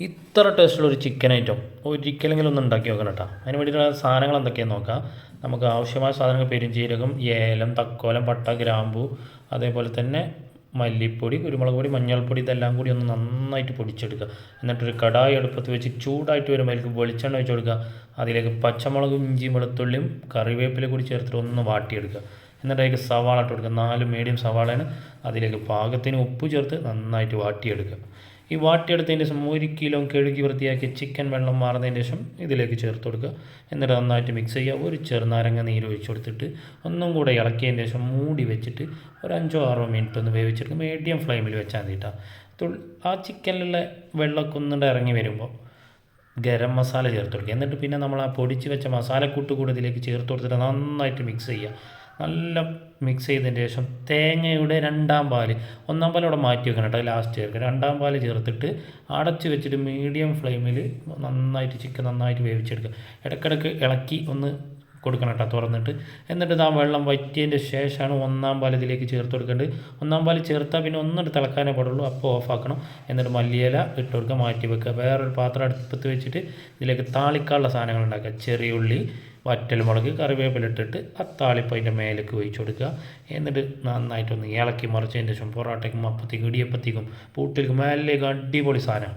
ഇത്ര ടേസ്റ്റുള്ള ഒരു ചിക്കൻ ഐറ്റം ഒരിക്കലെങ്കിലും ഒന്ന് ഉണ്ടാക്കി നോക്കണം കേട്ടോ. അതിന് വേണ്ടിയിട്ടുള്ള സാധനങ്ങൾ എന്തൊക്കെയാണെന്ന് നോക്കാം. നമുക്ക് ആവശ്യമായ സാധനങ്ങൾ പെരുംജീരകം ഏലം തക്കോലം പട്ട ഗ്രാമ്പു അതേപോലെ തന്നെ മല്ലിപ്പൊടി കുരുമുളക് പൊടി മഞ്ഞൾപ്പൊടി ഇതെല്ലാം കൂടി ഒന്ന് നന്നായിട്ട് പൊടിച്ചെടുക്കുക. എന്നിട്ടൊരു കടായി അടുപ്പത്ത് വെച്ച് ചൂടായിട്ട് വരുമ്പോൾ അതിലേക്ക് വെളിച്ചെണ്ണ വെച്ച് കൊടുക്കുക. അതിലേക്ക് പച്ചമുളകും ഇഞ്ചിയും വെളുത്തുള്ളിയും കറിവേപ്പില കൂടി ചേർത്തിട്ട് ഒന്ന് വാട്ടിയെടുക്കുക. എന്നിട്ട് അതിലേക്ക് സവാള ഇട്ട് കൊടുക്കുക. നാല് മീഡിയം സവാളയാണ്. അതിലേക്ക് പാകത്തിന് ഉപ്പ് ചേർത്ത് നന്നായിട്ട് വാട്ടിയെടുക്കുക. ഈ വാട്ടിയെടുത്തതിന്റെ ശേഷം ഒരു കിലോ കഴുകി വൃത്തിയാക്കി ചിക്കൻ വെള്ളം മാറുന്നതിന് ശേഷം ഇതിലേക്ക് ചേർത്ത് കൊടുക്കുക. എന്നിട്ട് നന്നായിട്ട് മിക്സ് ചെയ്യുക. ഒരു ചെറുനാരങ്ങ നീര് ഒഴിച്ചു കൊടുത്തിട്ട് ഒന്നും കൂടെ ഇളക്കിയതിന് ശേഷം മൂടി വെച്ചിട്ട് ഒരു അഞ്ചോ ആറോ മിനിറ്റ് ഒന്ന് വേവിച്ചെടുക്കുക. മീഡിയം ഫ്ലെയിമിൽ വെച്ചാൽ മതിട്ടാ ആ ചിക്കനിലുള്ള വെള്ളമൊക്കെ ഒന്നുകൊണ്ട് ഇറങ്ങി വരുമ്പോൾ ഗരം മസാല ചേർത്ത് കൊടുക്കുക. എന്നിട്ട് പിന്നെ നമ്മൾ ആ പൊടിച്ച് വെച്ച മസാലക്കൂട്ട് കൂടെ ഇതിലേക്ക് ചേർത്ത് കൊടുത്തിട്ട് നന്നായിട്ട് മിക്സ് ചെയ്യുക. നല്ല മിക്സ് ചെയ്തതിന് ശേഷം തേങ്ങയുടെ രണ്ടാം പാൽ ഒന്നാം പാൽ അവിടെ മാറ്റി വെക്കണം കേട്ടോ ലാസ്റ്റ് ചേർക്കുക രണ്ടാം പാൽ ചേർത്തിട്ട് അടച്ച് വെച്ചിട്ട് മീഡിയം ഫ്ലെയിമിൽ നന്നായിട്ട് ചിക്കൻ നന്നായിട്ട് വേവിച്ചെടുക്കുക. ഇടയ്ക്കിടയ്ക്ക് ഇളക്കി ഒന്ന് കൊടുക്കണം കേട്ടോ തുറന്നിട്ട്. എന്നിട്ട് ആ വെള്ളം വറ്റിയതിന്റെ ശേഷമാണ് ഒന്നാം പാൽ ഇതിലേക്ക് ചേർത്ത് കൊടുക്കേണ്ടത്. ഒന്നാം പാൽ ചേർത്താൽ പിന്നെ ഒന്നിട്ട് തിളക്കാനേ പാടുള്ളൂ. അപ്പോൾ ഓഫാക്കണം. എന്നിട്ട് മല്ലിയില ഇട്ട് കൊടുക്കുക. മാറ്റി വെക്കുക. വേറൊരു പാത്രം അടുപ്പത്ത് വെച്ചിട്ട് ഇതിലേക്ക് താളിക്കാനുള്ള സാധനങ്ങൾ ഉണ്ടാക്കുക. ചെറിയ ഉള്ളി വറ്റൽമുളക് കറിവേപ്പില ഇട്ടിട്ട് ആ താളിപ്പ് അതിന്റെ മേലേക്ക് ഒഴിച്ചു കൊടുക്കുക. എന്നിട്ട് നന്നായിട്ടൊന്ന് ഇളക്കി മറിച്ചതിന്റെ ശേഷം പൊറോട്ടയ്ക്കും അപ്പത്തേക്കും ഇടിയപ്പത്തേക്കും പൂട്ടിലേക്കും മേലേക്ക് അടിപൊളി സാധനം